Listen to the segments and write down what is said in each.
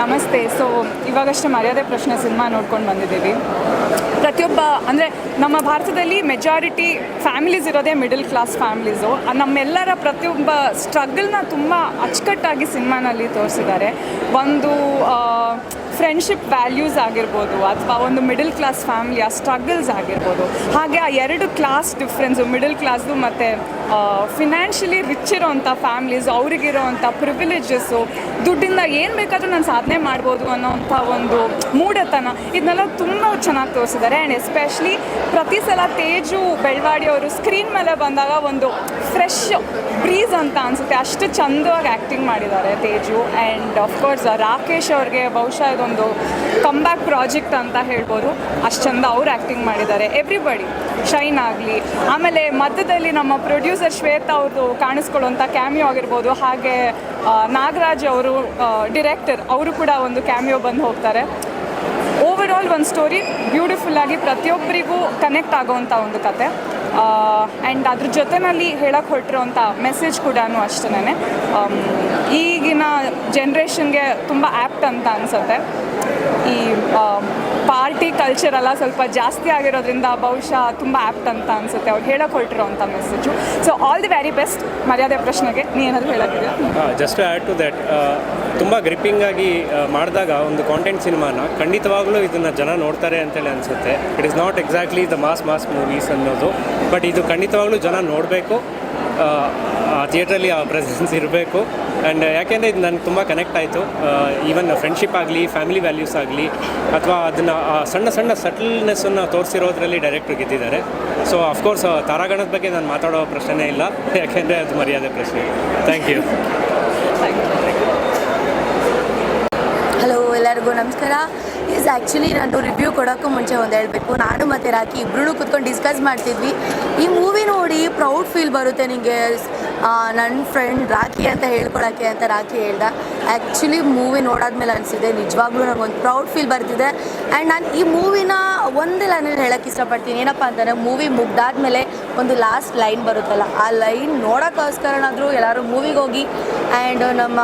ನಮಸ್ತೆ. ಸೊ ಇವಾಗಷ್ಟೇ ಮರ್ಯಾದೆ ಪ್ರಶ್ನೆ ಸಿನಿಮಾ ನೋಡ್ಕೊಂಡು ಬಂದಿದ್ದೀವಿ. ಪ್ರತಿಯೊಬ್ಬ, ಅಂದರೆ ನಮ್ಮ ಭಾರತದಲ್ಲಿ ಮೆಜಾರಿಟಿ ಫ್ಯಾಮಿಲೀಸ್ ಇರೋದೇ ಮಿಡಲ್ ಕ್ಲಾಸ್ ಫ್ಯಾಮಿಲೀಸು ನಮ್ಮೆಲ್ಲರ ಪ್ರತಿಯೊಬ್ಬ ಸ್ಟ್ರಗಲ್ನ ತುಂಬ ಅಚ್ಚುಕಟ್ಟಾಗಿ ಸಿನಿಮಾನಲ್ಲಿ ತೋರಿಸಿದ್ದಾರೆ. ಒಂದು ಫ್ರೆಂಡ್ಶಿಪ್ ವ್ಯಾಲ್ಯೂಸ್ ಆಗಿರ್ಬೋದು ಅಥವಾ ಒಂದು ಮಿಡಲ್ ಕ್ಲಾಸ್ ಫ್ಯಾಮಿಲಿ ಆ ಸ್ಟ್ರಗಲ್ಸ್ ಆಗಿರ್ಬೋದು. ಹಾಗೆ ಆ ಎರಡು ಕ್ಲಾಸ್ ಡಿಫ್ರೆನ್ಸು ಮಿಡಲ್ ಕ್ಲಾಸ್ದು ಮತ್ತು ಫಿನಾನ್ಷಿಯಲಿ ರಿಚ್ ಇರೋವಂಥ ಫ್ಯಾಮಿಲೀಸ್ ಅವ್ರಿಗಿರೋವಂಥ ಪ್ರಿವಿಲೇಜಸ್ಸು ದುಡ್ಡಿಂದ ಏನು ಬೇಕಾದರೂ ನಾನು ಸಾಧನೆ ಮಾಡ್ಬೋದು ಅನ್ನೋವಂಥ ಒಂದು ಮೂಢತನ ಇದನ್ನೆಲ್ಲ ತುಂಬ ಚೆನ್ನಾಗಿ ತೋರಿಸಿದ್ದಾರೆ. ಆ್ಯಂಡ್ ಎಸ್ಪೆಷಲಿ ಪ್ರತಿ ಸಲ ತೇಜು ಬೆಳವಾಡಿ ಅವರು ಸ್ಕ್ರೀನ್ ಮೇಲೆ ಬಂದಾಗ ಒಂದು ಫ್ರೆಶ್ ಬ್ರೀಸ್ ಅಂತ ಅನಿಸುತ್ತೆ. ಅಷ್ಟು ಚಂದವಾಗಿ ಆ್ಯಕ್ಟಿಂಗ್ ಮಾಡಿದ್ದಾರೆ ತೇಜು ಆ್ಯಂಡ್ ಅಫ್ಕೋರ್ಸ್ ರಾಕೇಶ್ ಅವ್ರಿಗೆ ಬಹುಶಃ ಇದೊಂದು ಕಂಬ್ಯಾಕ್ ಪ್ರಾಜೆಕ್ಟ್ ಅಂತ ಹೇಳ್ಬೋದು. ಅಷ್ಟು ಚಂದ ಅವ್ರು ಆ್ಯಕ್ಟಿಂಗ್ ಮಾಡಿದ್ದಾರೆ. ಎವ್ರಿಬಡಿ ಶೈನ್ ಆಗಲಿ, ಆಮೇಲೆ ಮಧ್ಯದಲ್ಲಿ ನಮ್ಮ ಪ್ರೊಡ್ಯೂಸರ್ ಶ್ವೇತಾ ಅವ್ರದ್ದು ಕಾಣಿಸ್ಕೊಳ್ಳುವಂಥ ಕ್ಯಾಮಿಯೋ ಆಗಿರ್ಬೋದು. ಹಾಗೆ ನಾಗರಾಜ್ ಅವರು ಡಿರೆಕ್ಟರ್ ಅವರು ಕೂಡ ಒಂದು ಕ್ಯಾಮಿಯೋ ಬಂದು ಹೋಗ್ತಾರೆ. ಓವರ್ ಆಲ್ ಒಂದು ಸ್ಟೋರಿ ಬ್ಯೂಟಿಫುಲ್ಲಾಗಿ ಪ್ರತಿಯೊಬ್ಬರಿಗೂ ಕನೆಕ್ಟ್ ಆಗೋವಂಥ ಒಂದು ಕತೆ. ಆ್ಯಂಡ್ ಅದ್ರ ಜೊತೆನಲ್ಲಿ ಹೇಳಕ್ಕೆ ಹೊರಟಿರೋಂಥ ಮೆಸೇಜ್ ಕೂಡ ಅಷ್ಟೇ ಈಗಿನ ಜನ್ರೇಷನ್ಗೆ ತುಂಬ ಆ್ಯಪ್ಟ್ ಅಂತ ಅನಿಸುತ್ತೆ. ಈ ಪಾರ್ಟಿ ಕಲ್ಚರ್ ಎಲ್ಲ ಸ್ವಲ್ಪ ಜಾಸ್ತಿ ಆಗಿರೋದ್ರಿಂದ ಬಹುಶಃ ತುಂಬ ಆ್ಯಪ್ಟ್ ಅಂತ ಅನಿಸುತ್ತೆ ಅವ್ರು ಹೇಳಕ್ಕೆ ಹೊರಟಿರೋಂಥ message so all the very best ಮರ್ಯಾದೆ ಪ್ರಶ್ನೆಗೆ ನೀ ಏನಾದರೂ ಹೇಳೋಕ್ಕಿದೆ ಜಸ್ಟ್ ಆ್ಯಡ್ ಟು ದ್ಯಾಟ್ ತುಂಬ ಗ್ರಿಪ್ಪಿಂಗ್ ಆಗಿ ಮಾಡಿದಾಗ ಒಂದು ಕಾಂಟೆಂಟ್ ಸಿನಿಮಾನ ಖಂಡಿತವಾಗ್ಲೂ ಇದನ್ನು ಜನ ನೋಡ್ತಾರೆ ಅಂತೇಳಿ ಅನಿಸುತ್ತೆ. It is not exactly the mass mass movies ಅನ್ನೋದು ಬಟ್ ಇದು ಖಂಡಿತವಾಗ್ಲೂ ಜನ ನೋಡಬೇಕು. ಆ ಥಿಯೇಟ್ರಲ್ಲಿ ಆ ಪ್ರೆಸೆನ್ಸ್ ಇರಬೇಕು. ಆ್ಯಂಡ್ ಯಾಕೆಂದರೆ ಇದು ನನಗೆ ತುಂಬ ಕನೆಕ್ಟ್ ಆಯಿತು. ಈವನ್ ಫ್ರೆಂಡ್ಶಿಪ್ ಆಗಲಿ ಫ್ಯಾಮಿಲಿ ವ್ಯಾಲ್ಯೂಸ್ ಆಗಲಿ, ಅಥವಾ ಅದನ್ನು, ಆ, ಸಣ್ಣ ಸಣ್ಣ ಸಟಲ್ನೆಸ್ಸನ್ನು ತೋರಿಸಿರೋದ್ರಲ್ಲಿ ಡೈರೆಕ್ಟ್ರ್ ಗೆದ್ದಿದ್ದಾರೆ. ಸೊ ಅಫ್ಕೋರ್ಸ್ ತಾರಾಗಣದ ಬಗ್ಗೆ ನಾನು ಮಾತಾಡೋ ಪ್ರಶ್ನೆನೇ ಇಲ್ಲ. ಯಾಕೆಂದರೆ ಅದು ಮರ್ಯಾದೆ ಪ್ರಶ್ನೆ. ಥ್ಯಾಂಕ್ ಯು ಎಲ್ಲರಿಗೂ ನಮಸ್ಕಾರ. ಇಸ್ ಆ್ಯಕ್ಚುಲಿ ನಾನು ರಿವ್ಯೂ ಕೊಡೋಕ್ಕೂ ಮುಂಚೆ ಒಂದು ಹೇಳಬೇಕು. ನಾನು ಮತ್ತು ರಾಕಿ ಇಬ್ಬರೂ ಕೂತ್ಕೊಂಡು ಡಿಸ್ಕಸ್ ಮಾಡ್ತಿದ್ವಿ. ಈ ಮೂವಿ ನೋಡಿ ಪ್ರೌಡ್ ಫೀಲ್ ಬರುತ್ತೆ ನಿಮಗೆ ನನ್ನ ಫ್ರೆಂಡ್ ರಾಕಿ ಅಂತ ಹೇಳ್ಕೊಳಕ್ಕೆ ಅಂತ ರಾಕಿ ಹೇಳ್ದ. ಆ್ಯಕ್ಚುಲಿ ಮೂವಿ ನೋಡಾದ್ಮೇಲೆ ಅನಿಸಿದೆ. ನಿಜವಾಗ್ಲೂ ನನಗೊಂದು ಪ್ರೌಡ್ ಫೀಲ್ ಬರ್ತಿದೆ. ಆ್ಯಂಡ್ ನಾನು ಈ ಮೂವಿನ ಒಂದು ಲೈನಲ್ಲಿ ಹೇಳೋಕ್ಕೆ ಇಷ್ಟಪಡ್ತೀನಿ. ಏನಪ್ಪ ಅಂತಂದರೆ ಮೂವಿ ಮುಗ್ದಾದ್ಮೇಲೆ ಒಂದು ಲಾಸ್ಟ್ ಲೈನ್ ಬರುತ್ತಲ್ಲ. ಆ ಲೈನ್ ನೋಡೋಕ್ಕೋಸ್ಕರನಾದರೂ ಎಲ್ಲರೂ ಮೂವಿಗೆ ಹೋಗಿ ಆ್ಯಂಡ್ ನಮ್ಮ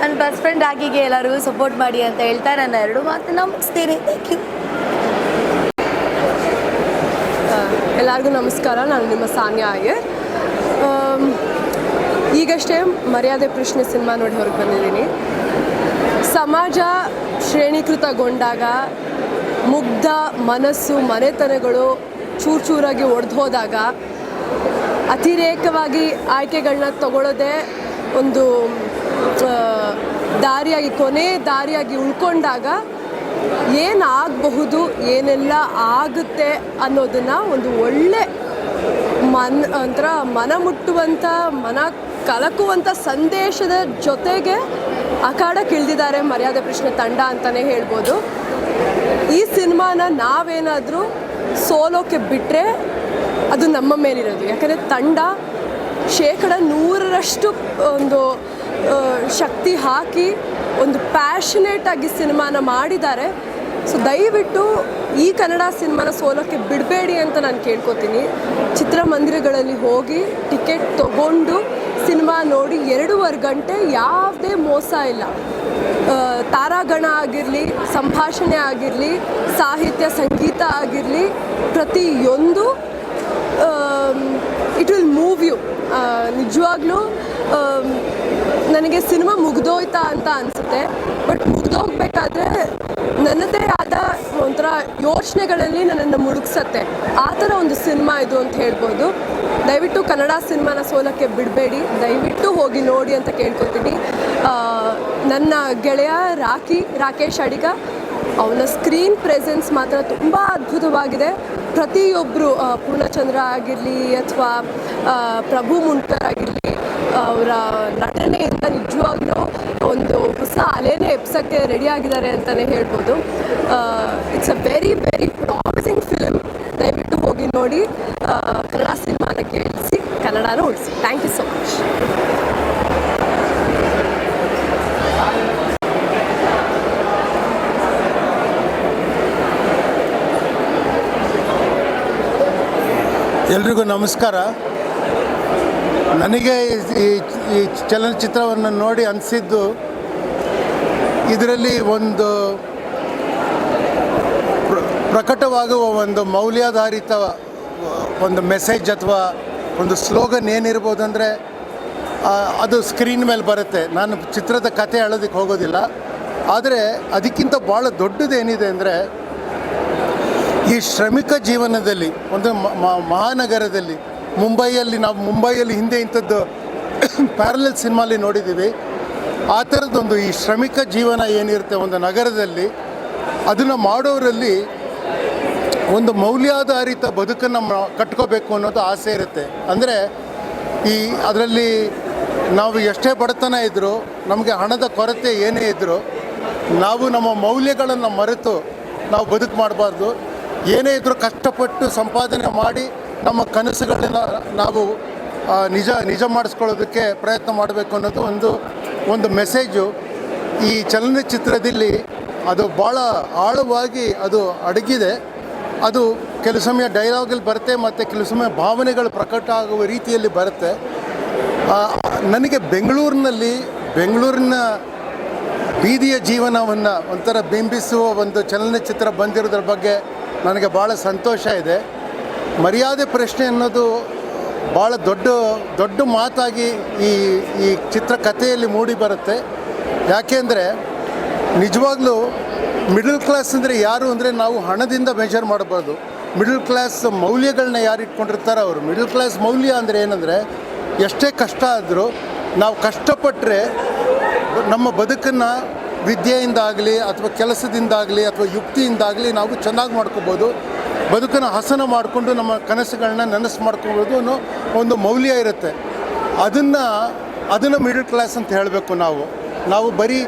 ನನ್ನ ಬೆಸ್ಟ್ ಫ್ರೆಂಡ್ ಆಗಿಗೆ ಎಲ್ಲರಿಗೂ ಸಪೋರ್ಟ್ ಮಾಡಿ ಅಂತ ಹೇಳ್ತಾ ನನ್ನ ಎರಡು ಮಾತು ಮುಗಿಸ್ತೀನಿ ಥ್ಯಾಂಕ್ ಯು ಎಲ್ಲರಿಗೂ ನಮಸ್ಕಾರ, ನಾನು ನಿಮ್ಮ ಸಾನ್ಯಾ ಅಯ್ಯರ್. ಈಗಷ್ಟೇ ಮರ್ಯಾದೆ ಪ್ರಶ್ನೆ ಸಿನಿಮಾ ನೋಡಿ ಹೊರಗೆ ಬಂದಿದ್ದೀನಿ. ಸಮಾಜ ಶ್ರೇಣೀಕೃತಗೊಂಡಾಗ ಮುಗ್ಧ ಮನಸ್ಸು, ಮನೆತನಗಳು ಚೂರು ಚೂರಾಗಿ ಒಡೆದು ಹೋದಾಗ ಅತಿರೇಕವಾಗಿ ಆಯ್ಕೆಗಳನ್ನ ತಗೊಳ್ಳೋದೇ ಒಂದು ದಾರಿಯಾಗಿ, ಕೊನೆ ದಾರಿಯಾಗಿ ಉಳ್ಕೊಂಡಾಗ ಏನಾಗಬಹುದು, ಏನೆಲ್ಲ ಆಗುತ್ತೆ ಅನ್ನೋದನ್ನು ಒಂದು ಒಳ್ಳೆ ಮನ್, ಒಂಥರ ಮನ ಮುಟ್ಟುವಂಥ, ಮನ ಕಲಕುವಂಥ ಸಂದೇಶದ ಜೊತೆಗೆ ಅಖಾಡಕ್ಕಿಳಿದಿದ್ದಾರೆ ಮರ್ಯಾದೆ ಕೃಷ್ಣ ತಂಡ ಅಂತಲೇ ಹೇಳ್ಬೋದು. ಈ ಸಿನಿಮಾನ ನಾವೇನಾದರೂ ಸೋಲೋಕ್ಕೆ ಬಿಟ್ಟರೆ ಅದು ನಮ್ಮ ಮೇಲಿರೋದು. ಯಾಕಂದರೆ ತಂಡ ಶೇಕಡ ನೂರರಷ್ಟು ಒಂದು ಶಕ್ತಿ ಹಾಕಿ ಒಂದು ಪ್ಯಾಷನೇಟಾಗಿ ಸಿನಿಮಾನ ಮಾಡಿದ್ದಾರೆ. ಸೊ ದಯವಿಟ್ಟು ಈ ಕನ್ನಡ ಸಿನಿಮಾನ ಸೋಲೋಕ್ಕೆ ಬಿಡಬೇಡಿ ಅಂತ ನಾನು ಕೇಳ್ಕೊತೀನಿ. ಚಿತ್ರಮಂದಿರಗಳಲ್ಲಿ ಹೋಗಿ ಟಿಕೆಟ್ ತಗೊಂಡು ಸಿನಿಮಾ ನೋಡಿ ಎರಡೂವರೆ ಗಂಟೆ ಯಾವುದೇ ಮೋಸ ಇಲ್ಲ. ತಾರಾಗಣ ಆಗಿರಲಿ, ಸಂಭಾಷಣೆ ಆಗಿರಲಿ, ಸಾಹಿತ್ಯ, ಸಂಗೀತ ಆಗಿರಲಿ, ಪ್ರತಿಯೊಂದು ಇಟ್ ವಿಲ್ ಮೂವ್ ಯು ನಿಜವಾಗ್ಲೂ ನನಗೆ ಸಿನಿಮಾ ಮುಗ್ದೋಯ್ತಾ ಅಂತ ಅನಿಸುತ್ತೆ. ಬಟ್ ಮುಗ್ದೋಗ್ಬೇಕಾದ್ರೆ ನನ್ನದೇ ಆದ ಒಂಥರ ಯೋಚನೆಗಳಲ್ಲಿ ನನ್ನನ್ನು ಮುಳುಗ್ಸತ್ತೆ. ಆ ಥರ ಒಂದು ಸಿನಿಮಾ ಇದು ಅಂತ ಹೇಳ್ಬೋದು. ದಯವಿಟ್ಟು ಕನ್ನಡ ಸಿನಿಮಾನ ಸೋಲಕ್ಕೆ ಬಿಡಬೇಡಿ. ದಯವಿಟ್ಟು ಹೋಗಿ ನೋಡಿ ಅಂತ ಕೇಳ್ಕೊತೀನಿ. ನನ್ನ ಗೆಳೆಯ ರಾಖಿ, ರಾಕೇಶ್ ಅಡಿಗ, ಅವನ ಸ್ಕ್ರೀನ್ ಪ್ರೆಸೆನ್ಸ್ ಮಾತ್ರ ತುಂಬ ಅದ್ಭುತವಾಗಿದೆ. ಪ್ರತಿಯೊಬ್ಬರು ಪೂರ್ಣಚಂದ್ರ ಆಗಿರಲಿ ಅಥವಾ ಪ್ರಭು ಮುಂಟರ್ ಆಗಿರಲಿ ಅವರ ನಟನೆಯಿಂದ ನಿಜವಾಗ್ಲೂ ಒಂದು ಹೊಸ ಅಲೆನೇ ಎಪ್ಸೋಕ್ಕೆ ರೆಡಿ ಆಗಿದ್ದಾರೆ ಅಂತಲೇ ಹೇಳ್ಬೋದು it's a very very promising film ದಯವಿಟ್ಟು ಹೋಗಿ ನೋಡಿ. ಕನ್ನಡ ಸಿನಿಮಾನ ಕೇಳಿಸಿ, ಕನ್ನಡನ ಉಳಿಸಿ. ಥ್ಯಾಂಕ್ ಯು ಸೊ ಮಚ್ ಎಲ್ರಿಗೂ ನಮಸ್ಕಾರ. ನನಗೆ ಈ- ಚಲನಚಿತ್ರವನ್ನು ನೋಡಿ ಅನಿಸಿದ್ದು ಇದರಲ್ಲಿ ಒಂದು ಪ್ರಕಟವಾಗುವ ಒಂದು ಮೌಲ್ಯಾಧಾರಿತ ಒಂದು ಮೆಸೇಜ್ ಅಥವಾ ಒಂದು ಸ್ಲೋಗನ್ ಏನಿರ್ಬೋದು ಅಂದರೆ ಅದು ಸ್ಕ್ರೀನ್ ಮೇಲೆ ಬರುತ್ತೆ. ನಾನು ಚಿತ್ರದ ಕತೆ ಹೇಳೋದಕ್ಕೆ ಹೋಗೋದಿಲ್ಲ. ಆದರೆ ಅದಕ್ಕಿಂತ ಭಾಳ ದೊಡ್ಡದೇನಿದೆ ಅಂದರೆ, ಈ ಶ್ರಮಿಕ ಜೀವನದಲ್ಲಿ, ಒಂದು ಮಹಾನಗರದಲ್ಲಿ ಮುಂಬೈಯಲ್ಲಿ ನಾವು ಮುಂಬೈಯಲ್ಲಿ ಹಿಂದೆ ಇಂಥದ್ದು ಪ್ಯಾರಲಲ್ ಸಿನಿಮಾಲಿ ನೋಡಿದ್ದೀವಿ. ಆ ಥರದ್ದೊಂದು ಈ ಶ್ರಮಿಕ ಜೀವನ ಏನಿರುತ್ತೆ ಒಂದು ನಗರದಲ್ಲಿ, ಅದನ್ನು ಮಾಡೋರಲ್ಲಿ ಒಂದು ಮೌಲ್ಯಾಧಾರಿತ ಬದುಕನ್ನು ಕಟ್ಕೋಬೇಕು ಅನ್ನೋದು ಆಸೆ ಇರುತ್ತೆ. ಅಂದರೆ ಈ ಅದರಲ್ಲಿ ನಾವು ಎಷ್ಟೇ ಬಡತನ ಇದ್ದರೂ ನಮಗೆ ಹಣದ ಕೊರತೆ ಏನೇ ಇದ್ದರೂ ನಾವು ನಮ್ಮ ಮೌಲ್ಯಗಳನ್ನು ಮರೆತು ನಾವು ಬದುಕು ಮಾಡಬಾರ್ದು. ಏನೇ ಇದ್ದರೂ ಕಷ್ಟಪಟ್ಟು ಸಂಪಾದನೆ ಮಾಡಿ ನಮ್ಮ ಕನಸುಗಳನ್ನ ನಾವು ನಿಜ ನಿಜ ಮಾಡಿಸ್ಕೊಳ್ಳೋದಕ್ಕೆ ಪ್ರಯತ್ನ ಮಾಡಬೇಕು ಅನ್ನೋದು ಒಂದು ಒಂದು ಮೆಸೇಜು ಈ ಚಲನಚಿತ್ರದಲ್ಲಿ ಅದು ಭಾಳ ಆಳವಾಗಿ ಅದು ಅಡಗಿದೆ. ಅದು ಕೆಲವು ಸಮಯ ಡೈಲಾಗಲ್ಲಿ ಬರುತ್ತೆ, ಮತ್ತು ಕೆಲವು ಸಮಯ ಭಾವನೆಗಳು ಪ್ರಕಟ ಆಗುವ ರೀತಿಯಲ್ಲಿ ಬರುತ್ತೆ. ನನಗೆ ಬೆಂಗಳೂರಿನಲ್ಲಿ, ಬೆಂಗಳೂರಿನ ಬೀದಿಯ ಜೀವನವನ್ನು ಒಂಥರ ಬಿಂಬಿಸುವ ಒಂದು ಚಲನಚಿತ್ರ ಬಂದಿರೋದ್ರ ಬಗ್ಗೆ ನನಗೆ ಭಾಳ ಸಂತೋಷ ಇದೆ. ಮರ್ಯಾದೆ ಪ್ರಶ್ನೆ ಅನ್ನೋದು ಭಾಳ ದೊಡ್ಡ ದೊಡ್ಡ ಮಾತಾಗಿ ಈ ಈ ಚಿತ್ರಕಥೆಯಲ್ಲಿ ಮೂಡಿ ಬರುತ್ತೆ. ಯಾಕೆಂದರೆ ನಿಜವಾಗ್ಲೂ ಮಿಡಲ್ ಕ್ಲಾಸ್ ಅಂದರೆ ಯಾರು ಅಂದರೆ ನಾವು ಹಣದಿಂದ ಮೆಜರ್ ಮಾಡಬಾರ್ದು ಮಿಡಲ್ ಕ್ಲಾಸ್ ಮೌಲ್ಯಗಳನ್ನ ಯಾರು ಇಟ್ಕೊಂಡಿರ್ತಾರೆ ಅವರು. ಮಿಡಲ್ ಕ್ಲಾಸ್ ಮೌಲ್ಯ ಅಂದರೆ ಏನಂದರೆ ಎಷ್ಟೇ ಕಷ್ಟ ಆದರೂ ನಾವು ಕಷ್ಟಪಟ್ಟರೆ ನಮ್ಮ ಬದುಕನ್ನು ವಿದ್ಯೆಯಿಂದಾಗಲಿ ಅಥವಾ ಕೆಲಸದಿಂದಾಗಲಿ ಅಥವಾ ಯುಕ್ತಿಯಿಂದಾಗಲಿ ನಾವು ಚೆನ್ನಾಗಿ ಮಾಡ್ಕೋಬೋದು. ಬದುಕನ್ನು ಹಸನ ಮಾಡಿಕೊಂಡು ನಮ್ಮ ಕನಸುಗಳನ್ನ ನನಸು ಮಾಡ್ಕೊಳ್ಳೋದು ಅನ್ನೋ ಒಂದು ಮೌಲ್ಯ ಇರುತ್ತೆ. ಅದನ್ನು ಅದನ್ನು ಮಿಡಲ್ ಕ್ಲಾಸ್ ಅಂತ ಹೇಳಬೇಕು ನಾವು. ನಾವು ಬರೀ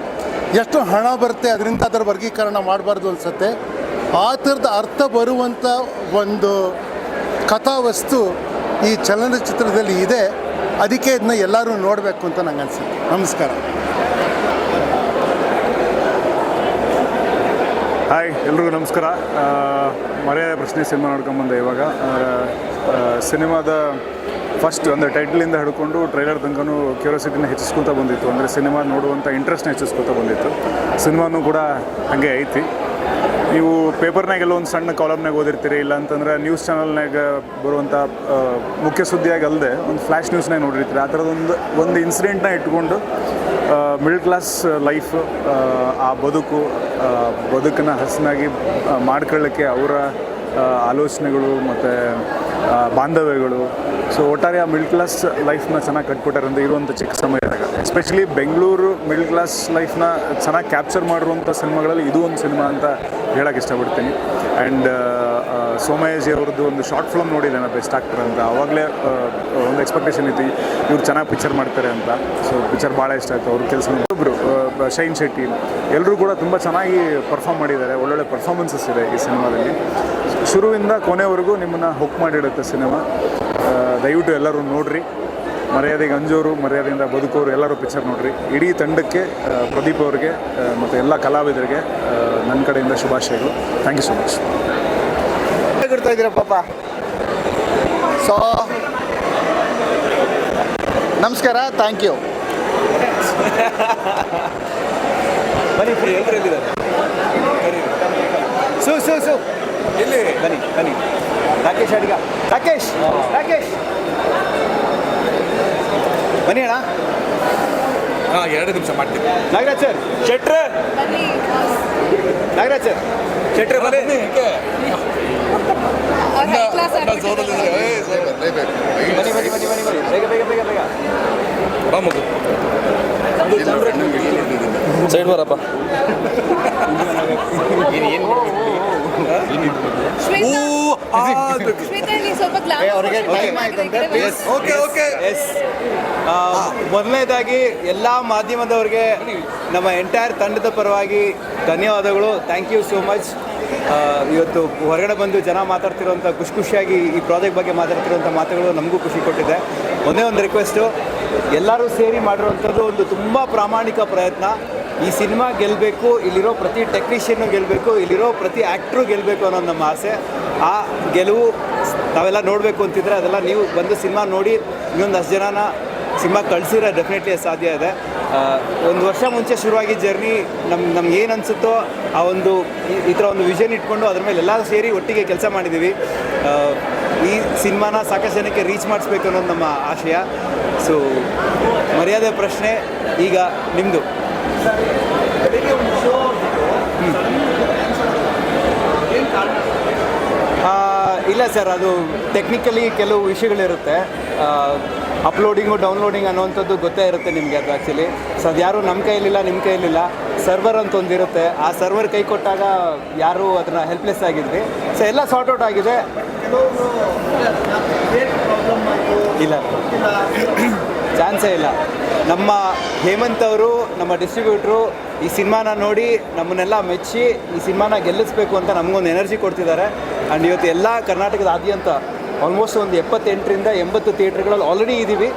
ಎಷ್ಟು ಹಣ ಬರುತ್ತೆ, ಅದರಿಂದ ಅದರ ವರ್ಗೀಕರಣ ಮಾಡಬಾರ್ದು ಅನಿಸುತ್ತೆ. ಆ ಥರದ ಅರ್ಥ ಬರುವಂಥ ಒಂದು ಕಥಾವಸ್ತು ಈ ಚಲನಚಿತ್ರದಲ್ಲಿ ಇದೆ. ಅದಕ್ಕೆ ಇದನ್ನ ಎಲ್ಲರೂ ನೋಡಬೇಕು ಅಂತ ನಂಗೆ ಅನಿಸುತ್ತೆ ನಮಸ್ಕಾರ. ಹಾಯ್, ಎಲ್ರಿಗೂ ನಮಸ್ಕಾರ. ಮರೆಯ ಮರ್ಯಾದೆ ಪ್ರಶ್ನೆ ಸಿನಿಮಾ ನೋಡ್ಕೊಂಬಂದೆ ಇವಾಗ. ಸಿನಿಮಾದ ಫಸ್ಟ್ ಅಂದರೆ ಟೈಟ್ಲಿಂದ ಹಿಡ್ಕೊಂಡು ಟ್ರೈಲರ್ ತನಕನೂ ಕ್ಯೂರಿಯಾಸಿಟಿನ ಹೆಚ್ಚಿಸ್ಕೊತಾ ಬಂದಿತ್ತು. ಅಂದರೆ ಸಿನಿಮಾ ನೋಡುವಂಥ ಇಂಟ್ರೆಸ್ಟ್ನ ಹೆಚ್ಚಿಸ್ಕೊತಾ ಬಂದಿತ್ತು. ಸಿನಿಮಾನೂ ಕೂಡ ಹಾಗೆ ಐತಿ. ನೀವು ಪೇಪರ್ನಾಗೆಲ್ಲ ಒಂದು ಸಣ್ಣ ಕಾಲಮ್ನಾಗ ಓದಿರ್ತೀರಿ ಇಲ್ಲ ಅಂತಂದ್ರೆ ನ್ಯೂಸ್ ಚಾನಲ್ನಾಗ ಬರುವಂಥ ಮುಖ್ಯ ಸುದ್ದಿಯಾಗಿ ಅಲ್ಲದೆ ಒಂದು ಫ್ಲ್ಯಾಶ್ ನ್ಯೂಸ್ನಾಗ ನೋಡಿರ್ತೀರಿ. ಆ ಥರದೊಂದು ಒಂದು ಇನ್ಸಿಡೆಂಟ್ನ ಇಟ್ಕೊಂಡು ಮಿಡಲ್ ಕ್ಲಾಸ್ ಲೈಫ್, ಆ ಬದುಕು ಬದುಕನ್ನು ಹಸನಾಗಿ ಮಾಡ್ಕೊಳ್ಳೋಕ್ಕೆ ಅವರ ಆಲೋಚನೆಗಳು ಮತ್ತು ಬಾಂಧವ್ಯಗಳು. ಸೊ ಒಟ್ಟಾರೆ ಆ ಮಿಡ್ಲ್ ಕ್ಲಾಸ್ ಲೈಫ್ನ ಚೆನ್ನಾಗಿ ಕಟ್ಕೊಟ್ಟಾರಂತ ಇರುವಂಥ ಚಿಕ್ಕ ಸಮಯದಾಗ ಎಸ್ಪೆಷಲಿ ಬೆಂಗಳೂರು ಮಿಡ್ಲ್ ಕ್ಲಾಸ್ ಲೈಫ್ನ ಚೆನ್ನಾಗಿ ಕ್ಯಾಪ್ಚರ್ ಮಾಡಿರುವಂಥ ಸಿನಿಮಾಗಳಲ್ಲಿ ಇದು ಒಂದು ಸಿನಿಮಾ ಅಂತ ಹೇಳಕ್ಕೆ ಇಷ್ಟಪಡ್ತೀನಿ. ಆ್ಯಂಡ್ ಸೋಮಯಾಜಿ ಅವ್ರದ್ದು ಒಂದು ಶಾರ್ಟ್ ಫಿಲ್ಮ್ ನೋಡಿದೆ ನಾನು ಬೆಸ್ಟ್ ಆಕ್ಟರ್ ಅಂತ. ಆವಾಗಲೇ ಒಂದು ಎಕ್ಸ್ಪೆಕ್ಟೇಷನ್ ಇತ್ತು, ಇವ್ರು ಚೆನ್ನಾಗಿ ಪಿಕ್ಚರ್ ಮಾಡ್ತಾರೆ ಅಂತ. ಸೊ ಪಿಕ್ಚರ್ ಭಾಳ ಇಷ್ಟ ಆಯಿತು. ಅವ್ರ ಕೆಲಸ ಒಬ್ಬರು ಶೈನ್ ಶೆಟ್ಟಿ. ಎಲ್ಲರೂ ಕೂಡ ತುಂಬ ಚೆನ್ನಾಗಿ ಪರ್ಫಾರ್ಮ್ ಮಾಡಿದ್ದಾರೆ. ಒಳ್ಳೊಳ್ಳೆ ಪರ್ಫಾರ್ಮೆನ್ಸಸ್ ಇದೆ ಈ ಸಿನಿಮಾದಲ್ಲಿ. ಶುರುವಿಂದ ಕೊನೆವರೆಗೂ ನಿಮ್ಮನ್ನು ಹುಕ್ ಮಾಡಿಡುತ್ತೆ ಸಿನಿಮಾ. ದಯವಿಟ್ಟು ಎಲ್ಲರೂ ನೋಡ್ರಿ. ಮರ್ಯಾದೆಗೆ ಅಂಜೋರು ಮರ್ಯಾದೆಯಿಂದ ಬದುಕೋರು ಎಲ್ಲರೂ ಪಿಕ್ಚರ್ ನೋಡ್ರಿ. ಇಡೀ ತಂಡಕ್ಕೆ ಪ್ರದೀಪ್ ಅವರಿಗೆ ಮತ್ತು ಎಲ್ಲ ಕಲಾವಿದರಿಗೆ ನನ್ನ ಕಡೆಯಿಂದ ಶುಭಾಶಯಗಳು. ಥ್ಯಾಂಕ್ ಯು ಸೊ ಮಚ್ ಇದ್ದೀರಾ ಪಾಪ? ಸೊ ನಮಸ್ಕಾರ ಥ್ಯಾಂಕ್ ಯು ಬನ್ನಿ ಫ್ರೀ ಎಲ್ಲರೂ ಸು ಸು ಸು. ಇಲ್ಲಿ. ಬನ್ನಿ ಬನ್ನಿ. ರಾಕೇಶ್ ಅಡಿಗ. ರಾಕೇಶ್ ರಾಕೇಶ್. ಬನ್ನಿ ಅಣ್ಣ. ಹಾಂ ಎರಡು ನಿಮಿಷ ಮಾಡ್ತೀನಿ. ನಾಗರಾಜ್ ಸರ್. ಶೆಟ್ರೆ. ನಾಗರಾಜ್ ಸರ್. ಶೆಟ್ರೆ ಬನ್ನಿ. ಸೈಡ್ ಬರಪ್ಪ. ಅವರಿಗೆ ಟೈಮ್ ಆಯ್ತಂತೆ ಪ್ಲೀಸ್ ಓಕೆ ಓಕೆ ಎಸ್ ಮೊದಲನೇದಾಗಿ ಎಲ್ಲ ಮಾಧ್ಯಮದವ್ರಿಗೆ ನಮ್ಮ ಎಂಟೈರ್ ತಂಡದ ಪರವಾಗಿ ಧನ್ಯವಾದಗಳು. ಥ್ಯಾಂಕ್ ಯು ಸೋ ಮಚ್ ಇವತ್ತು ಹೊರಗಡೆ ಬಂದು ಜನ ಮಾತಾಡ್ತಿರೋಂಥ ಖುಷಿ ಖುಷಿಯಾಗಿ ಈ ಪ್ರಾಜೆಕ್ಟ್ ಬಗ್ಗೆ ಮಾತಾಡ್ತಿರೋಂಥ ಮಾತುಗಳು ನಮಗೂ ಖುಷಿ ಕೊಟ್ಟಿದೆ. ಒಂದೇ ಒಂದು ರಿಕ್ವೆಸ್ಟು ಎಲ್ಲರೂ ಸೇರಿ ಮಾಡಿರುವಂಥದ್ದು ಒಂದು ತುಂಬ ಪ್ರಾಮಾಣಿಕ ಪ್ರಯತ್ನ. ಈ ಸಿನಿಮಾ ಗೆಲ್ಲಬೇಕು ಇಲ್ಲಿರೋ ಪ್ರತಿ ಟೆಕ್ನಿಷಿಯನ್ನು ಗೆಲ್ಲಬೇಕು ಇಲ್ಲಿರೋ ಪ್ರತಿ ಆ್ಯಕ್ಟ್ರು ಗೆಲ್ಲಬೇಕು ಅನ್ನೋದು ನಮ್ಮ ಆಸೆ. ಆ ಗೆಲುವು ತಾವೆಲ್ಲ ನೋಡಬೇಕು ಅಂತಿದ್ರೆ ಅದೆಲ್ಲ ನೀವು ಬಂದು ಸಿನಿಮಾ ನೋಡಿ, ಇನ್ನೊಂದು ಅಷ್ಟು ಜನನ ಸಿನಿಮಾ ಕಳಿಸಿದ್ರೆ ಡೆಫಿನೆಟ್ಲಿ ಸಾಧ್ಯ ಇದೆ. ಒಂದು ವರ್ಷ ಮುಂಚೆ ಶುರುವಾಗಿ ಜರ್ನಿ ನಮ್ಮ ನಮ್ಗೆ ಏನು ಅನಿಸುತ್ತೋ ಆ ಒಂದು ಈ- ಥರ ಒಂದು ವಿಷನ್ ಇಟ್ಕೊಂಡು ಅದ್ರ ಮೇಲೆ ಎಲ್ಲ ಸೇರಿ ಒಟ್ಟಿಗೆ ಕೆಲಸ ಮಾಡಿದ್ದೀವಿ ಈ ಸಿನಿಮಾನ ಸಾಕಷ್ಟು ಜನಕ್ಕೆ ರೀಚ್ ಮಾಡಿಸ್ಬೇಕು ಅನ್ನೋದು ನಮ್ಮ ಆಶಯ. ಸೊ ಮರ್ಯಾದೆ ಪ್ರಶ್ನೆ, ಈಗ ನಿಮ್ಮದು ಇಲ್ಲ ಸರ್ ಅದು ಟೆಕ್ನಿಕಲಿ ಕೆಲವು ವಿಷಯಗಳಿರುತ್ತೆ. ಅಪ್ಲೋಡಿಂಗು ಡೌನ್ಲೋಡಿಂಗ್ ಅನ್ನುವಂಥದ್ದು ಗೊತ್ತೇ ಇರುತ್ತೆ ನಿಮಗೆ ಅದು ಆ್ಯಕ್ಚುಲಿ ಸೊ ಅದು ಯಾರು ನಮ್ಮ ಕೈಯಲ್ಲಿಲ್ಲ ನಿಮ್ಮ ಕೈಯಲ್ಲಿಲ್ಲ ಸರ್ವರ್ ಅಂತ ಒಂದಿರುತ್ತೆ ಆ ಸರ್ವರ್ ಕೈ ಕೊಟ್ಟಾಗ ಯಾರು ಅದನ್ನು ಹೆಲ್ಪ್ಲೆಸ್ ಆಗಿದ್ವಿ. ಸೊ ಎಲ್ಲ ಸಾರ್ಟ್ ಔಟ್ ಆಗಿದೆ. ಇಲ್ಲ ಚಾನ್ಸೇ ಇಲ್ಲ. ನಮ್ಮ ಹೇಮಂತ್ ಅವರು ನಮ್ಮ ಡಿಸ್ಟ್ರಿಬ್ಯೂಟ್ರು ಈ ಸಿನಿಮಾನ ನೋಡಿ ನಮ್ಮನ್ನೆಲ್ಲ ಮೆಚ್ಚಿ ಈ ಸಿನಿಮಾನ ಗೆಲ್ಲಿಸ್ಬೇಕು ಅಂತ ನಮಗೊಂದು ಎನರ್ಜಿ ಕೊಡ್ತಿದ್ದಾರೆ. ಆ್ಯಂಡ್ ಇವತ್ತು ಎಲ್ಲ ಕರ್ನಾಟಕದಾದ್ಯಂತ ಆಲ್ಮೋಸ್ಟ್ ಒಂದು ಎಪ್ಪತ್ತೆಂಟರಿಂದ ಎಂಬತ್ತು ಥಿಯೇಟ್ರ್ಗಳಲ್ಲಿ ಆಲ್ರೆಡಿ ಇದ್ದೀವಿ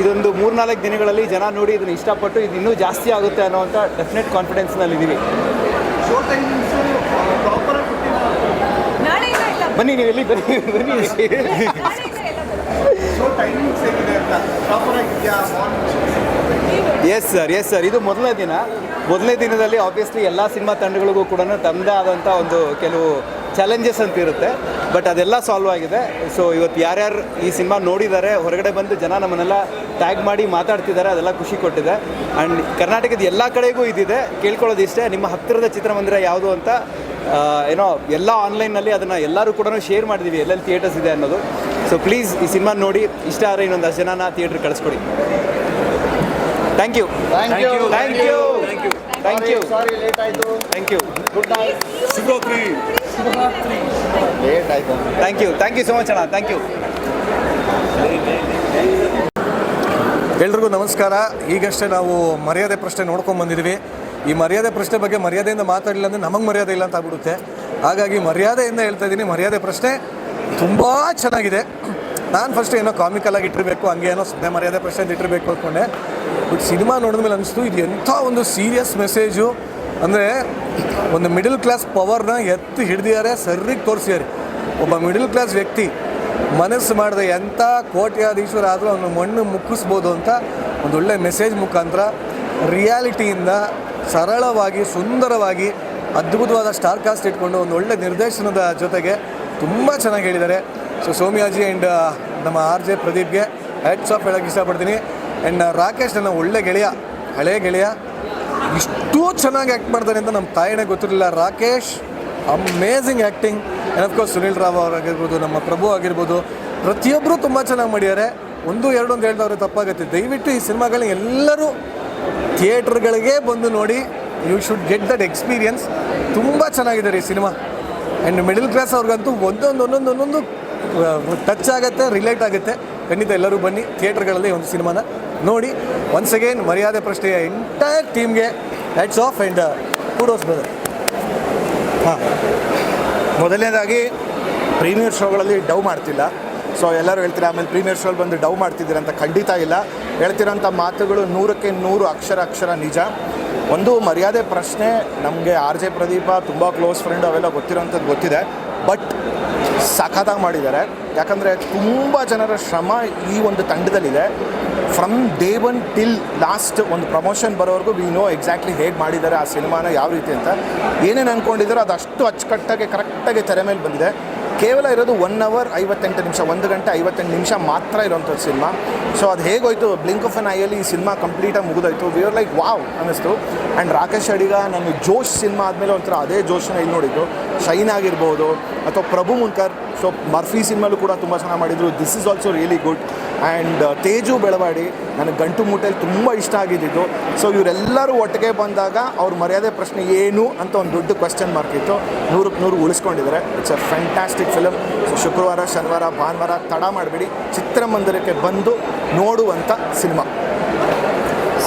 ಇದೊಂದು ಮೂರ್ನಾಲ್ಕು ದಿನಗಳಲ್ಲಿ ಜನ ನೋಡಿ ಇದನ್ನು ಇಷ್ಟಪಟ್ಟು ಇದು ಇನ್ನೂ ಜಾಸ್ತಿ ಆಗುತ್ತೆ ಅನ್ನೋವಂಥ ಡೆಫಿನೆಟ್ ಕಾನ್ಫಿಡೆನ್ಸ್ನಲ್ಲಿದ್ದೀವಿ ಬನ್ನಿ ನೀವು ಎಲ್ಲಿ ಬನ್ನಿ. ಬನ್ನಿ ಎಸ್ ಸರ್ ಎಸ್ ಸರ್ ಇದು ಮೊದಲನೇ ದಿನ. ಮೊದಲನೇ ದಿನದಲ್ಲಿ ಆಬ್ವಿಯಸ್ಲಿ ಎಲ್ಲ ಸಿನಿಮಾ ತಂಡಗಳಿಗೂ ಕೂಡ ತಮ್ಮದೇ ಆದಂಥ ಒಂದು ಕೆಲವು ಚಾಲೆಂಜಸ್ ಅಂತ ಇರುತ್ತೆ. ಬಟ್ ಅದೆಲ್ಲ ಸಾಲ್ವ್ ಆಗಿದೆ. ಸೊ ಇವತ್ತು ಯಾರ್ಯಾರು ಈ ಸಿನಿಮಾ ನೋಡಿದ್ದಾರೆ ಹೊರಗಡೆ ಬಂದು ಜನ ನಮ್ಮನ್ನೆಲ್ಲ ಟ್ಯಾಗ್ ಮಾಡಿ ಮಾತಾಡ್ತಿದ್ದಾರೆ ಅದೆಲ್ಲ ಖುಷಿ ಕೊಟ್ಟಿದೆ. ಆ್ಯಂಡ್ ಕರ್ನಾಟಕದ ಎಲ್ಲ ಕಡೆಗೂ ಇದಿದೆ. ಕೇಳ್ಕೊಳ್ಳೋದು ಇಷ್ಟೇ. ನಿಮ್ಮ ಹತ್ತಿರದ ಚಿತ್ರಮಂದಿರ ಯಾವುದು ಅಂತ ಏನೋ, ಎಲ್ಲ ಆನ್ಲೈನಲ್ಲಿ ಅದನ್ನು ಎಲ್ಲರೂ ಕೂಡ ಶೇರ್ ಮಾಡಿದ್ದೀವಿ ಎಲ್ಲೆಲ್ಲಿ ಥಿಯೇಟರ್ಸ್ ಇದೆ ಅನ್ನೋದು. ಸೊ ಪ್ಲೀಸ್ ಈ ಸಿನಿಮಾ ನೋಡಿ ಇಷ್ಟ ಆದರೆ ಇನ್ನೊಂದು ಅಷ್ಟು ಜನನ ಥಿಯೇಟ್ರ್ ಕಳಿಸ್ಕೊಡಿ. Thank you thank you thank you thank you sorry late ಆಯಿತು. ಥ್ಯಾಂಕ್ ಯು ಗುಡ್ ನೈಟ್ ಶುಭರಾತ್ರಿ ಲೇಟ್ ಆಯಿತು. Thank you thank you so much ಅಣ್ಣ. ಥ್ಯಾಂಕ್ ಯು ಎಲ್ರಿಗೂ ನಮಸ್ಕಾರ. ಈಗಷ್ಟೇ ನಾವು ಮರ್ಯಾದೆ ಪ್ರಶ್ನೆ ನೋಡ್ಕೊಂಡು ಬಂದಿದ್ದೀವಿ ಈ ಮರ್ಯಾದೆ ಪ್ರಶ್ನೆ ಬಗ್ಗೆ ಮರ್ಯಾದೆಯಿಂದ ಮಾತಾಡಲಿಲ್ಲ ಅಂದರೆ ನಮಗೆ ಮರ್ಯಾದೆ ಇಲ್ಲ ಅಂತ ಆಗ್ಬಿಡುತ್ತೆ. ಹಾಗಾಗಿ ಮರ್ಯಾದೆಯಿಂದ ಹೇಳ್ತಾ ಇದ್ದೀನಿ. ಮರ್ಯಾದೆ ಪ್ರಶ್ನೆ ತುಂಬ ಚೆನ್ನಾಗಿದೆ. ನಾನು ಫಸ್ಟ್ ಏನೋ ಕಾಮಿಕಲ್ ಆಗಿ ಇಟ್ಟಿರಬೇಕು, ಹಂಗೆ ಏನೋ ಸುಮ್ಮನೆ ಮರ್ಯಾದೆ ಪ್ರಶ್ನೆ ಇಟ್ಟಿರಬೇಕು ಅಂದ್ಕೊಂಡೆ ಬಟ್ ಸಿನಿಮಾ ನೋಡಿದ್ಮೇಲೆ ಅನಿಸ್ತು, ಇದು ಎಂಥ ಒಂದು ಸೀರಿಯಸ್ ಮೆಸೇಜು ಅಂದರೆ ಒಂದು ಮಿಡಲ್ ಕ್ಲಾಸ್ ಪವರ್ನ ಎತ್ತಿ ಹಿಡ್ದಿದ್ದಾರೆ, ಸರ್ರಿಗೆ ತೋರಿಸಿದ್ದಾರೆ. ಒಬ್ಬ ಮಿಡಲ್ ಕ್ಲಾಸ್ ವ್ಯಕ್ತಿ ಮನಸ್ಸು ಮಾಡಿದೆ ಎಂಥ ಕೋಟ್ಯಾಧೀಶ್ವರ ಆದರೂ ಅವನು ಮಣ್ಣು ಮುಕ್ಕಿಸ್ಬೋದು ಅಂತ ಒಂದು ಒಳ್ಳೆ ಮೆಸೇಜ್ ಮುಖಾಂತರ ರಿಯಾಲಿಟಿಯಿಂದ ಸರಳವಾಗಿ, ಸುಂದರವಾಗಿ, ಅದ್ಭುತವಾದ ಸ್ಟಾರ್ ಕಾಸ್ಟ್ ಇಟ್ಕೊಂಡು ಒಂದು ಒಳ್ಳೆ ನಿರ್ದೇಶನದ ಜೊತೆಗೆ ತುಂಬ ಚೆನ್ನಾಗಿ ಹೇಳಿದ್ದಾರೆ. ಸೊ ಸೌಮ್ಯಾಜಿ ಆ್ಯಂಡ್ ನಮ್ಮ ಆರ್ ಜೆ ಪ್ರದೀಪ್ಗೆ ಹ್ಯಾಟ್ಸ್ ಆಫ್ ಹೇಳೋಕ್ಕೆ ಇಷ್ಟಪಡ್ತೀನಿ. ಆ್ಯಂಡ್ ರಾಕೇಶ್ ನನ್ನ ಒಳ್ಳೆ ಗೆಳೆಯ, ಹಳೆ ಗೆಳೆಯ, ಇಷ್ಟು ಚೆನ್ನಾಗಿ ಆ್ಯಕ್ಟ್ ಮಾಡ್ತಾರೆ ಅಂತ ನಮ್ಮ ತಾಯಿನೇ ಗೊತ್ತಿರಲಿಲ್ಲ. Rakesh amazing acting course Sunil Rao ಅವರಾಗಿರ್ಬೋದು ನಮ್ಮ ಪ್ರಭು ಆಗಿರ್ಬೋದು ಪ್ರತಿಯೊಬ್ಬರು ತುಂಬ ಚೆನ್ನಾಗಿ ಮಾಡಿದ್ದಾರೆ. ಒಂದು, ಎರಡು ಅಂತ ಹೇಳ್ದವ್ರೆ ತಪ್ಪಾಗುತ್ತೆ. ದಯವಿಟ್ಟು ಈ ಸಿನಿಮಾಗಳನ್ನ ಎಲ್ಲರೂ ಥಿಯೇಟ್ರ್ಗಳಿಗೆ ಬಂದು ನೋಡಿ. You should get that experience ತುಂಬ ಚೆನ್ನಾಗಿದೆ ಈ ಸಿನಿಮಾ. ಆ್ಯಂಡ್ ಮಿಡಲ್ ಕ್ಲಾಸ್ ಅವ್ರಿಗಂತೂ ಒಂದೊಂದು ಒಂದೊಂದು ಒಂದೊಂದು ಟಚ್ ಆಗುತ್ತೆ ರಿಲೇಟ್ ಆಗುತ್ತೆ. ಖಂಡಿತ ಎಲ್ಲರೂ ಬನ್ನಿ, ಥಿಯೇಟರ್ಗಳಲ್ಲಿ ಒಂದು ಸಿನಿಮಾನ ನೋಡಿ. ಒನ್ಸ್ ಅಗೇನ್ ಮರ್ಯಾದೆ ಪ್ರಶ್ನೆಯ ಎಂಟೈರ್ ಟೀಮ್ಗೆ hats off and kudos brother ಹಾಂ. ಮೊದಲನೇದಾಗಿ ಪ್ರೀಮಿಯರ್ ಶೋಗಳಲ್ಲಿ ಡವ್ ಮಾಡ್ತಿಲ್ಲ. ಸೊ ಎಲ್ಲರೂ ಹೇಳ್ತೀರಾ, ಆಮೇಲೆ ಪ್ರೀಮಿಯರ್ ಶೋಲ್ಲಿ ಬಂದು ಡೌ ಮಾಡ್ತಿದ್ದೀರ ಅಂತ ಖಂಡಿತ ಇಲ್ಲ. ಹೇಳ್ತಿರೋಂಥ ಮಾತುಗಳು ನೂರಕ್ಕೆ ನೂರು ಅಕ್ಷರ ಅಕ್ಷರ ನಿಜ. ಒಂದು ಮರ್ಯಾದೆ ಪ್ರಶ್ನೆ ನಮಗೆ ಆರ್ ಜೆ ಪ್ರದೀಪ ತುಂಬ ಕ್ಲೋಸ್ ಫ್ರೆಂಡ್ ಅವೆಲ್ಲ ಗೊತ್ತಿರೋಂಥದ್ದು ಗೊತ್ತಿದೆ. ಬಟ್ ಸಖತ್ತಾಗಿ ಮಾಡಿದ್ದಾರೆ. ಯಾಕಂದರೆ ತುಂಬ ಜನರ ಶ್ರಮ ಈ ಒಂದು ತಂಡದಲ್ಲಿದೆ. From day one till last ಒಂದು ಪ್ರಮೋಷನ್ ಬರೋವರೆಗೂ ವಿ ನೋ ಎಕ್ಸಾಕ್ಟ್ಲಿ ಹೇಗೆ ಮಾಡಿದ್ದಾರೆ ಆ ಸಿನಿಮಾನ ಯಾವ ರೀತಿ ಅಂತ. ಏನೇನು ಅಂದ್ಕೊಂಡಿದ್ದಾರೋ ಅದು ಅಷ್ಟು ಅಚ್ಚುಕಟ್ಟಾಗಿ, ಕರೆಕ್ಟಾಗಿ ತೆರೆ ಮೇಲೆ ಬಂದಿದೆ. ಕೇವಲ ಇರೋದು ಒನ್ ಅವರ್ ಐವತ್ತೆಂಟು ನಿಮಿಷ, ಒಂದು ಗಂಟೆ ಐವತ್ತೆಂಟು ನಿಮಿಷ ಮಾತ್ರ ಇರೋವಂಥದ್ದು ಸಿನಿಮಾ. ಸೊ ಅದು ಹೇಗೋಯ್ತು ಬ್ಲಿಂಕ್ ಆಫ್ ಅನ್ ಐಯಲ್ಲಿ ಈ ಸಿನಿಮಾ ಕಂಪ್ಲೀಟಾಗಿ ಮುಗಿದೋಯ್ತು. ವಿ ಆರ್ ಲೈಕ್ ವಾವ್ ಅನ್ನಿಸ್ತು. ಆ್ಯಂಡ್ ರಾಕೇಶ್ ಅಡಿಗ ನಾನು ಜೋಶ್ ಸಿನಿಮಾ ಆದಮೇಲೆ ಒಂಥರ ಅದೇ ಜೋಶ್ನ ಇಲ್ಲಿ ನೋಡಿದ್ದು. ಶೈನ್ ಆಗಿರ್ಬೋದು, ಅಥವಾ ಪ್ರಭು ಮುನ್ಕರ್ ಸೊ ಮರ್ಫಿ ಸಿನಿಮಾಲು ಕೂಡ ತುಂಬ ಚೆನ್ನಾಗಿ ಮಾಡಿದರು. This is also really good and Teju Belawadi ನನಗೆ ಗಂಟು ಮೂಟೆಯಲ್ಲಿ ತುಂಬ ಇಷ್ಟ ಆಗಿದ್ದಿದ್ದು. ಸೊ ಇವರೆಲ್ಲರೂ ಒಟ್ಟಿಗೆ ಬಂದಾಗ ಅವ್ರ ಮರ್ಯಾದೆ ಪ್ರಶ್ನೆ ಏನು ಅಂತ ಒಂದು ದೊಡ್ಡ ಕ್ವಶನ್ ಮಾರ್ಕ್ ಇತ್ತು. ನೂರಕ್ಕೆ ನೂರು ಉಳಿಸ್ಕೊಂಡಿದ್ದಾರೆ. It's a fantastic film so ಶುಕ್ರವಾರ, ಶನಿವಾರ, ಭಾನುವಾರ ತಡ ಮಾಡಬೇಡಿ. ಚಿತ್ರಮಂದಿರಕ್ಕೆ ಬಂದು ನೋಡುವಂಥ ಸಿನಿಮಾ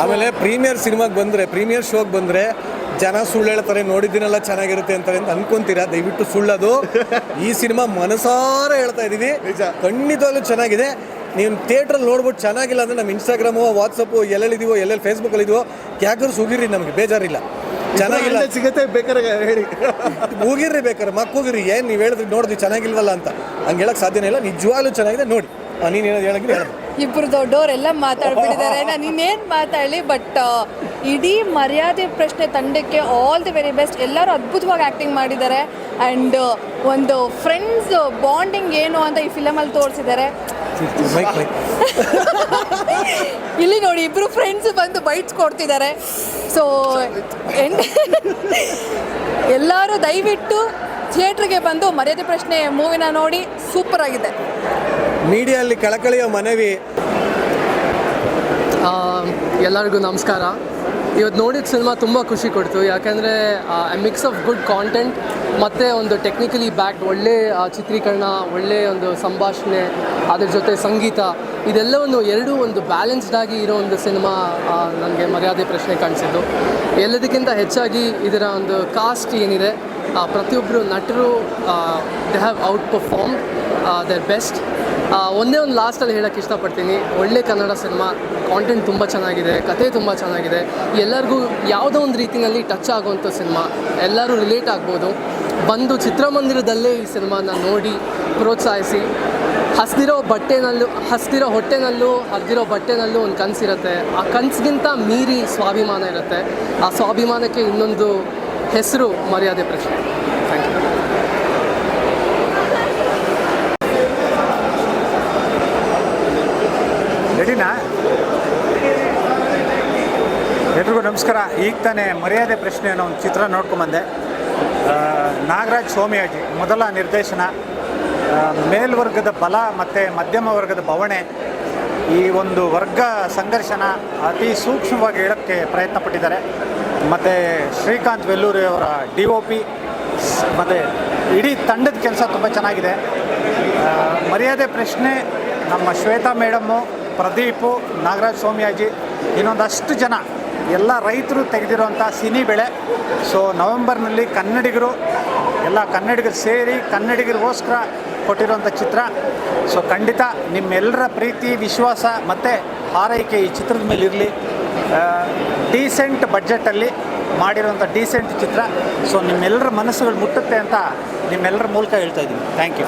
ಆಮೇಲೆ ಪ್ರೀಮಿಯರ್ ಸಿನಿಮಾಗೆ ಬಂದರೆ ಪ್ರೀಮಿಯರ್ ಶೋಗೆ ಬಂದರೆ ಜನ ಸುಳ್ಳು ಹೇಳ್ತಾರೆ ನೋಡಿದ್ದೀನಲ್ಲ ಚೆನ್ನಾಗಿರುತ್ತೆ ಅಂತಾರೆ ಅಂತ ಅನ್ಕೊಂತೀರಾ? ದಯವಿಟ್ಟು ಸುಳ್ಳದು. ಈ ಸಿನಿಮಾ ಮನಸಾರ ಹೇಳ್ತಾ ಇದ್ದೀವಿ. ಖಂಡಿತವಾಗ್ಲೂ ಚೆನ್ನಾಗಿದೆ. ನೀವು ಥಿಯೇಟ್ರಲ್ಲಿ ನೋಡ್ಬಿಟ್ಟು ಚೆನ್ನಾಗಿಲ್ಲ ಅಂದರೆ ನಮ್ಮ ಇನ್ಸ್ಟಾಗ್ರಾಮು ವಾಟ್ಸಪ್ಪು ಎಲ್ಲೆಲ್ಲಿದೀವೋ ಎಲ್ಲೆಲ್ಲಿ ಫೇಸ್ಬುಕ್ಕಲ್ಲಿ ಇದೀವೋ ಕ್ಯಾಕರ್ಸ್ ಸುಗಿರಿ ನಮಗೆ ಬೇಜಾರಿಲ್ಲ. ಚೆನ್ನಾಗಿಲ್ಲ. ಸಿಗುತ್ತೆ ಬೇಕಾರೆ ಹೇಳಿ. ಹೋಗಿರ್ರಿ ಬೇಕಾರೆ ಮಕ್ಕ ಹೋಗಿರಿ ಏನು ನೀವು ಹೇಳಿದ್ರಿ ನೋಡಿದ್ವಿ ಚೆನ್ನಾಗಿಲ್ವಲ್ಲ ಅಂತ. ಹಂಗೆ ಹೇಳಕ್ಕೆ ಸಾಧ್ಯನೇ ಇಲ್ಲ. ನಿಜವಾಗ್ಲೂ ಚೆನ್ನಾಗಿದೆ. ನೋಡಿ ನೀನು ಹೇಳೋದು ಹೇಳೋದು. ಇಬ್ಬರು ದೊಡ್ಡವರೆಲ್ಲ ಮಾತಾಡ್ಬಿಟ್ಟಿದ್ದಾರೆ. ನಾನು ಇನ್ನೇನು ಮಾತಾಡಲಿ? ಬಟ್ ಇಡೀ ಮರ್ಯಾದೆ ಪ್ರಶ್ನೆ ತಂಡಕ್ಕೆ ಆಲ್ ದಿ ವೆರಿ ಬೆಸ್ಟ್ ಎಲ್ಲರೂ ಅದ್ಭುತವಾಗಿ ಆ್ಯಕ್ಟಿಂಗ್ ಮಾಡಿದ್ದಾರೆ. ಆ್ಯಂಡ್ ಒಂದು ಫ್ರೆಂಡ್ಸ್ ಬಾಂಡಿಂಗ್ ಏನು ಅಂತ ಈ ಫಿಲಮಲ್ಲಿ ತೋರಿಸಿದ್ದಾರೆ. ಇಲ್ಲಿ ನೋಡಿ ಇಬ್ರು ಫ್ರೆಂಡ್ಸ್ ಬಂದು ಬೈಟ್ಸ್ ಕೊಡ್ತಿದ್ದಾರೆ. ಸೊ ಎಲ್ಲರೂ ದಯವಿಟ್ಟು ಥಿಯೇಟ್ರಿಗೆ ಬಂದು ಮರ್ಯಾದೆ ಪ್ರಶ್ನೆ ಮೂವಿನ ನೋಡಿ. ಸೂಪರ್ ಆಗಿದೆ. ಮೀಡಿಯಲ್ಲಿ ಕಳಕಳಿಯ ಮನವಿ ಎಲ್ಲರಿಗೂ ನಮಸ್ಕಾರ. ಇವತ್ತು ನೋಡಿದ ಸಿನಿಮಾ ತುಂಬ ಖುಷಿ ಕೊಡ್ತು. ಯಾಕೆಂದರೆ ಮಿಕ್ಸ್ ಆಫ್ ಗುಡ್ ಕಾಂಟೆಂಟ್ ಮತ್ತು ಒಂದು ಟೆಕ್ನಿಕಲಿ ಬ್ಯಾಕ್ ಒಳ್ಳೆ ಚಿತ್ರೀಕರಣ, ಒಳ್ಳೆ ಒಂದು ಸಂಭಾಷಣೆ, ಅದ್ರ ಜೊತೆ ಸಂಗೀತ, ಇದೆಲ್ಲವನ್ನು ಎರಡೂ ಒಂದು ಬ್ಯಾಲೆನ್ಸ್ಡಾಗಿ ಇರೋ ಒಂದು ಸಿನಿಮಾ ನನಗೆ ಮರ್ಯಾದೆ ಪ್ರಶ್ನೆ ಕಾಣಿಸಿದ್ದು. ಎಲ್ಲದಕ್ಕಿಂತ ಹೆಚ್ಚಾಗಿ ಇದರ ಒಂದು ಕಾಸ್ಟ್ ಏನಿದೆ ಪ್ರತಿಯೊಬ್ಬರು ನಟರು they have out perform their best ಒಂದೇ ಒಂದು ಲಾಸ್ಟಲ್ಲಿ ಹೇಳೋಕ್ಕೆ ಇಷ್ಟಪಡ್ತೀನಿ. ಒಳ್ಳೆ ಕನ್ನಡ ಸಿನಿಮಾ ಕಾಂಟೆಂಟ್ ತುಂಬ ಚೆನ್ನಾಗಿದೆ, ಕತೆ ತುಂಬ ಚೆನ್ನಾಗಿದೆ. ಎಲ್ಲರಿಗೂ ಯಾವುದೋ ಒಂದು ರೀತಿಯಲ್ಲಿ ಟಚ್ ಆಗುವಂಥ ಸಿನಿಮಾ ಎಲ್ಲರೂ ರಿಲೇಟ್ ಆಗ್ಬೋದು. ಬಂದು ಚಿತ್ರಮಂದಿರದಲ್ಲೇ ಈ ಸಿನಿಮಾನ ನೋಡಿ ಪ್ರೋತ್ಸಾಹಿಸಿ. ಹಸ್ದಿರೋ ಬಟ್ಟೆನಲ್ಲೂ, ಹಸ್ದಿರೋ ಹೊಟ್ಟೆನಲ್ಲೂ, ಹರಿದಿರೋ ಬಟ್ಟೆನಲ್ಲೂ ಒಂದು ಕನಸಿರುತ್ತೆ. ಆ ಕನಸಿಗಿಂತ ಮೀರಿ ಸ್ವಾಭಿಮಾನ ಇರುತ್ತೆ. ಆ ಸ್ವಾಭಿಮಾನಕ್ಕೆ ಇನ್ನೊಂದು ಹೆಸರು ಮರ್ಯಾದೆ ಪ್ರಶ್ನೆ ರೆಡಿನಾ ಎಲ್ರಿಗೂ ನಮಸ್ಕಾರ. ಈಗ ತಾನೇ ಮರ್ಯಾದೆ ಪ್ರಶ್ನೆ ಅನ್ನೋ ಒಂದು ಚಿತ್ರ ನೋಡ್ಕೊಂಬಂದೆ. ನಾಗರಾಜ್ ಸೋಮಿಯಾಜಿ ಮೊದಲ ನಿರ್ದೇಶನ. ಮೇಲ್ವರ್ಗದ ಬಲ ಮತ್ತು ಮಧ್ಯಮ ವರ್ಗದ ಬವಣೆ ಈ ಒಂದು ವರ್ಗ ಸಂಘರ್ಷನ ಅತಿ ಸೂಕ್ಷ್ಮವಾಗಿ ಹೇಳೋಕ್ಕೆ ಪ್ರಯತ್ನ ಪಟ್ಟಿದ್ದಾರೆ ಮತ್ತು ಶ್ರೀಕಾಂತ್ ವೆಲ್ಲೂರಿ ಅವರ ಡಿ ಒ ಪಿ, ಮತ್ತು ಇಡೀ ತಂಡದ ಕೆಲಸ ತುಂಬ ಚೆನ್ನಾಗಿದೆ. ಮರ್ಯಾದೆ ಪ್ರಶ್ನೆ ನಮ್ಮ ಶ್ವೇತಾ ಮೇಡಮ್ಮು ಪ್ರದೀಪು ನಾಗರಾಜ್ ಸೋಮ್ಯಾಜಿ ಇನ್ನೊಂದಷ್ಟು ಜನ ಎಲ್ಲ ರೈತರು ತೆಗೆದಿರುವಂಥ ಸಿನಿ ಬೆಳೆ. ಸೊ ನವೆಂಬರ್ನಲ್ಲಿ ಕನ್ನಡಿಗರು, ಎಲ್ಲ ಕನ್ನಡಿಗರು ಸೇರಿ ಕನ್ನಡಿಗರಿಗೋಸ್ಕರ ಕೊಟ್ಟಿರುವಂಥ ಚಿತ್ರ. ಸೊ ಖಂಡಿತ ನಿಮ್ಮೆಲ್ಲರ ಪ್ರೀತಿ, ವಿಶ್ವಾಸ ಮತ್ತು ಹಾರೈಕೆ ಈ ಚಿತ್ರದ ಮೇಲೆ ಇರಲಿ. ಡೀಸೆಂಟ್ ಬಡ್ಜೆಟಲ್ಲಿ ಮಾಡಿರುವಂಥ ಡೀಸೆಂಟ್ ಚಿತ್ರ. ಸೊ ನಿಮ್ಮೆಲ್ಲರ ಮನಸ್ಸುಗಳು ಮುಟ್ಟುತ್ತೆ ಅಂತ ನಿಮ್ಮೆಲ್ಲರ ಮೂಲಕ ಹೇಳ್ತಾ ಇದ್ದೀನಿ. Thank you